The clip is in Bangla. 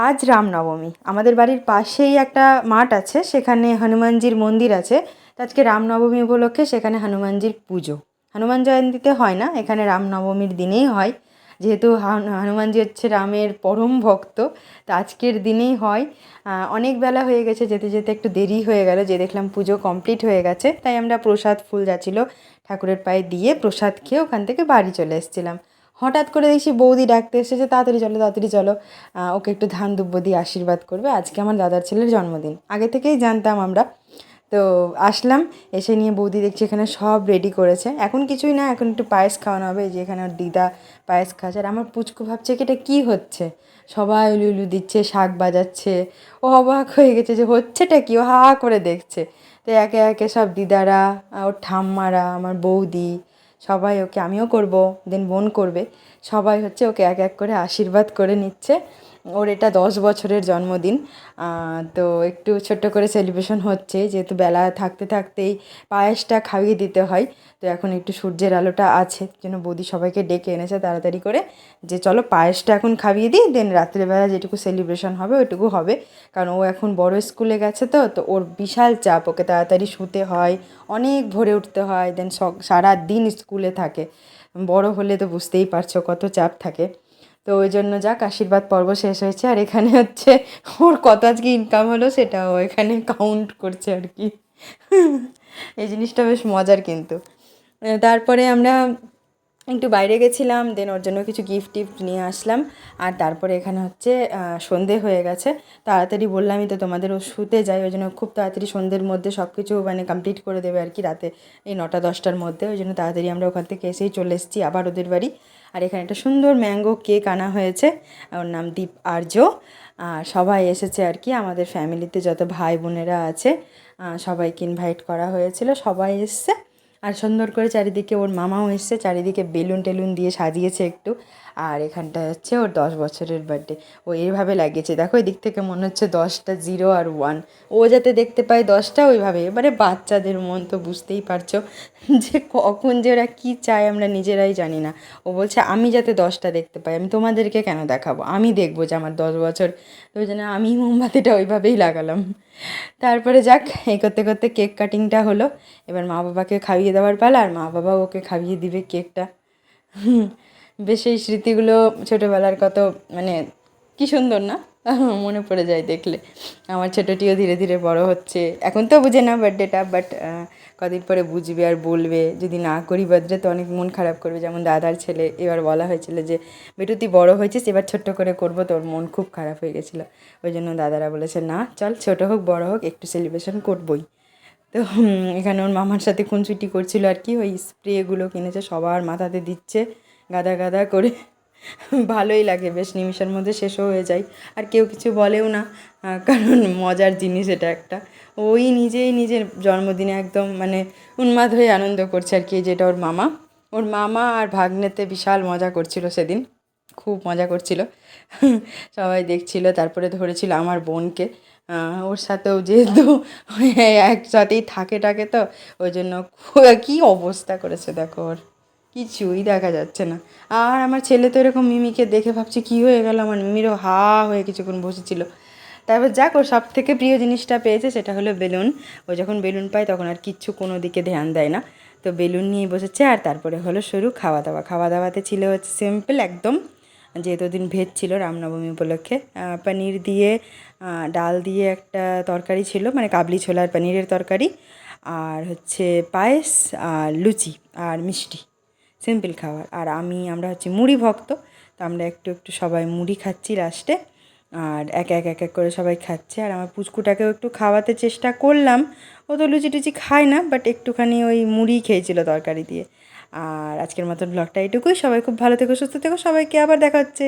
আজ রামনবমী। আমাদের বাড়ির পাশেই একটা মাঠ আছে, সেখানে হনুমানজির মন্দির আছে। আজকে রামনবমী উপলক্ষে সেখানে হনুমানজির পুজো। হনুমান জয়ন্তীতে হয় না, এখানে রামনবমীর দিনেই হয়। যেহেতু হান- হনুমানজি হচ্ছে রামের পরম ভক্ত, তো আজকের দিনেই হয়। অনেক বেলা হয়ে গেছে, যেতে যেতে একটু দেরি হয়ে গেল, যে দেখলাম পুজো কমপ্লিট হয়ে গেছে, তাই আমরা প্রসাদ ফুল যাচ্ছিল ঠাকুরের পায়ে দিয়ে প্রসাদ খেয়ে ওখান থেকে বাড়ি চলে এসেছিলাম। হঠাৎ করে দেখছি বৌদি ডাকতে এসেছে, তাড়াতাড়ি চলো তাড়াতাড়ি চলো। ওকে একটু ধান দুব্ব দিয়ে আশীর্বাদ করবে। আজকে আমার দাদার ছেলের জন্মদিন। আগে থেকেই জানতাম আমরা। তো আসলাম, এসে নিয়ে বৌদি দেখছি এখানে সব রেডি করেছে। এখন কিছুই না, এখন একটু পায়েস খাওয়ানো হবে। যে এখানে ওর দিদা পায়েস খাচ্ছে। আর আমার পুচকু ভাবছে কি এটা কী হচ্ছে? সবাই উলু উলু দিচ্ছে, শাক বাজাচ্ছে। ও অবাক হয়ে গেছে যে হচ্ছেটা কি? ও হা করে দেখছে। তো একে একে সব দিদারা ওর ঠাম্মারা, আমার বৌদি সবাই ওকে, আমিও করব দেন বোন করবে। সবাই হচ্ছে ওকে এক এক করে আশীর্বাদ করে নিচ্ছে। ওর এটা দশ বছরের জন্মদিন। তো একটু ছোট্ট করে সেলিব্রেশন হচ্ছে, যেহেতু বেলা থাকতে থাকতেই পায়েসটা খাইয়ে দিতে হয়, তো এখন একটু সূর্যের আলোটা আছে জন্য বৌদি সবাইকে ডেকে এনেছে তাড়াতাড়ি করে, যে চলো পায়েসটা এখন খাইয়ে দিই দেন রাত্রেবেলা যেটুকু সেলিব্রেশন হবে ওইটুকু হবে। কারণ ও এখন বড় স্কুলে গেছে তো তো ওর বিশাল চাপ, ওকে তাড়াতাড়ি শুতে হয়, অনেক ভোরে উঠতে হয় দেন সারা দিন স্কুলে থাকে। বড় হলে তো বুঝতেই পারছ কত চাপ থাকে। তো ওই জন্য যাক, আশীর্বাদ পর্ব শেষ হয়েছে। আর এখানে হচ্ছে ওর কত আজকে ইনকাম হলো সেটা ও এখানে কাউন্ট করছে আর কি। এই জিনিসটা বেশ মজার কিন্তু। তারপরে আমরা একটু বাইরে গেছিলাম দেন ওর জন্য কিছু গিফট টিফট নিয়ে আসলাম। আর তারপরে এখানে হচ্ছে সন্ধে হয়ে গেছে। তাড়াতাড়ি বললামই তো তোমাদের ও শুতে যায়, ওই জন্য খুব তাড়াতাড়ি সন্ধ্যের মধ্যে সব কিছু মানে কমপ্লিট করে দেবে আর কি রাতে। এই নটা, দশটার মধ্যে, ওই জন্য তাড়াতাড়ি আমরা ওখান থেকে এসেই চলে এসেছি আবার ওদের বাড়ি। আর এখানে একটা সুন্দর ম্যাঙ্গো কেক আনা হয়েছে, ওর নাম দীপ আর্য। আর সবাই এসেছে আর কি, আমাদের ফ্যামিলিতে যত ভাই বোনেরা আছে সবাইকে ইনভাইট করা হয়েছিল, সবাই এসছে। আর সুন্দর করে চারিদিকে ওর মামাও এসছে, চারিদিকে বেলুন টেলুন দিয়ে সাজিয়েছে একটু। আর এখানটা হচ্ছে ওর দশ বছরের বার্থডে ও এইভাবে লাগিয়েছে। দেখো এই দিক থেকে মনে হচ্ছে দশটা জিরো আর ওয়ান ও যাতে দেখতে পায় দশটা, ওইভাবে। এবারে বাচ্চাদের মন তো বুঝতেই পারছ যে কখন যে ওরা কী চায় আমরা নিজেরাই জানি না। ও বলছে, আমি যাতে দশটা দেখতে পাই, আমি তোমাদেরকে কেন দেখাবো? আমি দেখব যে আমার দশ বছর। তো ওই জন্য আমি মোমবাতিটা ওইভাবেই লাগালাম। তারপরে যাক এই করতে করতে কেক কাটিংটা হলো। এবার মা বাবাকে খাইয়ে দেওয়ার পালা আর মা বাবা ওকে খাইয়ে দিবে কেকটা। বেশ এই স্মৃতিগুলো ছোটোবেলার কত মানে কি সুন্দর না? মনে পড়ে যায় দেখলে। আমার ছোটোটিও ধীরে ধীরে বড় হচ্ছে। এখন তো বুঝে না বার্থডেটা বাট কদিন পরে বুঝবে আর বলবে। যদি না করি বার্থডে তো অনেক মন খারাপ করবে। যেমন দাদার ছেলে, এবার বলা হয়েছিল যে, বেটু, তুই বড়ো হয়েছিস, এবার ছোট্ট করে করব। তোর মন খুব খারাপ হয়ে গেছিল। ওই জন্য দাদারা বলেছে, না, চল, ছোটো হোক, বড় হোক, একটু সেলিব্রেশন করবই। তো এখানে ওর মামার সাথে খুনসুটি করছিল আর কি। ওই স্প্রেগুলো কিনেছে, সবার মাথাতে দিচ্ছে, গাদা গাদা করে। ভালোই লাগে, বেশ নিমিষের মধ্যে শেষও হয়ে যায়। আর কেউ কিছু বলেও না কারণ মজার জিনিস এটা একটা। ওই নিজেই নিজের জন্মদিনে একদম মানে উন্মাদ হয়ে আনন্দ করছে আর কি যেটা ওর মামা। ওর মামা আর ভাগ্নেতে বিশাল মজা করছিল সেদিন। খুব মজা করছিল। সবাই দেখছিল, তারপরে ধরেছিল আমার বোনকে। ওর সাথেও যেহেতু একসাথেই থাকে টাকে তো, ওই জন্য কী অবস্থা করেছে দেখো ওর। কিছুই দেখা যাচ্ছে না। আর আমার ছেলে তো এরকম মিমিকে দেখে ভাবছি, কী হয়ে গেল? আমার মিমিরও হা হয়ে কিছুক্ষণ বসেছিল। তারপর যাক, ওর সব থেকে প্রিয় জিনিসটা পেয়েছে সেটা হলো বেলুন। ও যখন বেলুন পায় তখন আর কিচ্ছু কোনো দিকে ধ্যান দেয় না। তো বেলুন নিয়ে বসেছে আর তারপরে হলো শুরু খাওয়া দাওয়া। খাওয়া দাওয়াতে ছিল হচ্ছে সিম্পল একদম যেহেতু দিন ভেজ ছিল রামনবমী উপলক্ষে পনির দিয়ে ডাল দিয়ে একটা তরকারি ছিল মানে কাবলি ছোলার পনিরের তরকারি, আর হচ্ছে পায়েস আর লুচি আর মিষ্টি, সিম্পল খাবার। আর আমি, আমরা হচ্ছে মুড়ি ভক্ত, তো আমরা একটু একটু সবাই মুড়ি খাচ্ছি লাস্টে আর এক এক এক এক করে সবাই খাচ্ছে। আর আমার পুচকুটাকেও একটু খাওয়াতে চেষ্টা করলাম, ও তো লুচি টুচি খায় না বাট একটুখানি ওই মুড়ি খেয়েছিল তরকারি দিয়ে। আর আজকের মতন ব্লগটা এটুকুই সবাই খুব ভালো থেকো, সুস্থ থেকো। সবাইকে আবার দেখা হচ্ছে।